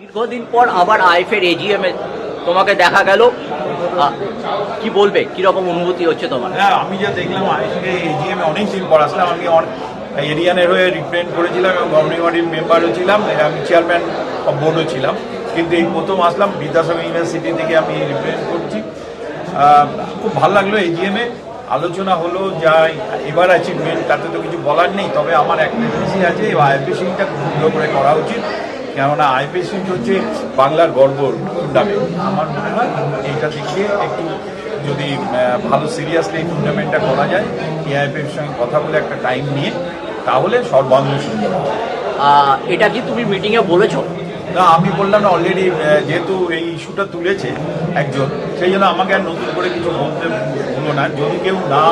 দীর্ঘদিন পর আবার আইফের এজিএম এ তোমাকে দেখা গেল। কি বলবে? কীরকম অনুভূতি হচ্ছে তোমার? হ্যাঁ আমি যা দেখলাম আইসিকে এজিএম এ অনেক দিন পর আসলাম। আমি এরিয়ানের হয়ে রিপ্রেজেন্ট করেছিলাম এবং গভর্নিং বডির মেম্বারও ছিলাম। আমি চেয়ারম্যান অফ বোর্ডও ছিলাম। কিন্তু এই প্রথম আসলাম বিদ্যাসাগর ইউনিভার্সিটি থেকে আমি রিপ্রেজেন্ট করছি। খুব ভালো লাগল এজিএমে আলোচনা হলো, যা এবার অ্যাচিভমেন্ট তাতে তো কিছু বলার নেই। তবে আমার একটা জিনিসই আছে আইপিএসিটা খুব সুন্দর করে করা উচিত। কেননা আইপিএসি হচ্ছে বাংলার গর্ব টুর্নামেন্ট আমার মনে হয় এইটা দেখিয়ে একটু যদি ভালো সিরিয়াসলি এই টুর্নামেন্টটা করা যায় এআইপিএর সঙ্গে কথা বলে একটা টাইম নিয়ে তাহলে সর্বাঙ্গ সুন্দর। এটা কি তুমি মিটিংয়ে বলেছ? না আমি বললাম না অলরেডি যেহেতু এই ইস্যুটা তুলেছে একজন সেই জন্য আমাকে আর নতুন করে কিছু বলতে হলো না। যদি কেউ না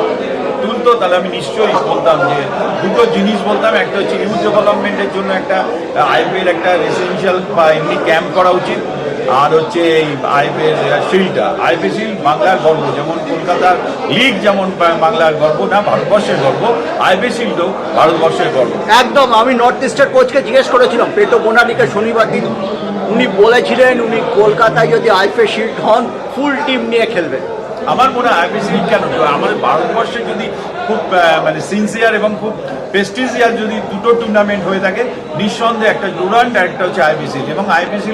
তুলতো, তাহলে আমি নিশ্চয়ই বলতাম যে দুটো জিনিস বলতাম। একটা হচ্ছে ইউথ ডেভেলপমেন্টের জন্য একটা আইপিএর একটা রেসিডেন্সিয়াল বা এমনি ক্যাম্প করা উচিত। আর হচ্ছে এই আইপিএর শিল্ডটা আইপি শিল্ড বাংলার গর্ব, যেমন কলকাতার লিগ যেমন বাংলার গর্ব না, ভারতবর্ষের গর্ব আইপি শিল্ডও ভারতবর্ষের গর্ব। একদম, আমি নর্থ ইস্টের কোচকে জিজ্ঞেস করেছিলাম পেটো বোনালিকে শনিবার দিন। উনি বলেছিলেন, উনি কলকাতায় যদি আইফে শিল্ড হন ফুল টিম নিয়ে খেলবেন আমার মনে হয় আইপিসি কেন? আমাদের ভারতবর্ষে যদি খুব মানে সিনসিয়ার এবং খুব প্রেস্টিজিয়ার যদি দুটো টুর্নামেন্ট হয়ে থাকে, নিঃসন্দেহে একটা ডুরান্ট আর একটা হচ্ছে আইপিসি এবং আইপিসি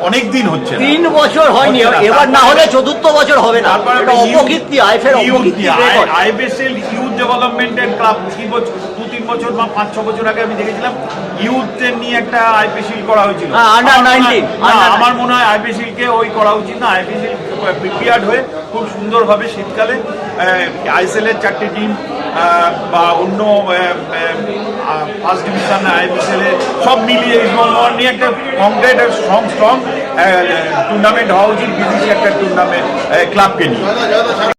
অনেক দিন হচ্ছে। তিন বছর হয়নি এবার না হলে চতুর্থ বছর হবে না। অপকীর্তি আইফের অপকীর্তি আইবিএসএল ইউথ ডেভেলপমেন্টের ক্লাব কি বছর দু তিন বছর বা পাঁচ ছ বছর আগে আমি দেখেছিলাম ইউথদের নিয়ে একটা আইপিএসএল করা হয়েছিল। হ্যাঁ, under আমার মনে হয়- 19, না, আমার মনে হয় আইপিএসএল কে ওই করা উচিত না। আইপিএসএল প্রিপেয়ার্ড হয়ে খুব সুন্দরভাবে শীতকালে আইএসএল এর চারটে টিম বা অন্য ফার্স্ট ডিভিশন আইপিএসএল এর সব মিলিয়ে ইসমান বেঙ্গল নিয়ে একটা কংক্রিট স্ট্রং স্ট্রং টুর্নামেন্ট হওয়া উচিত বিদেশি একটা টুর্নামেন্ট ক্লাবকে নিয়ে।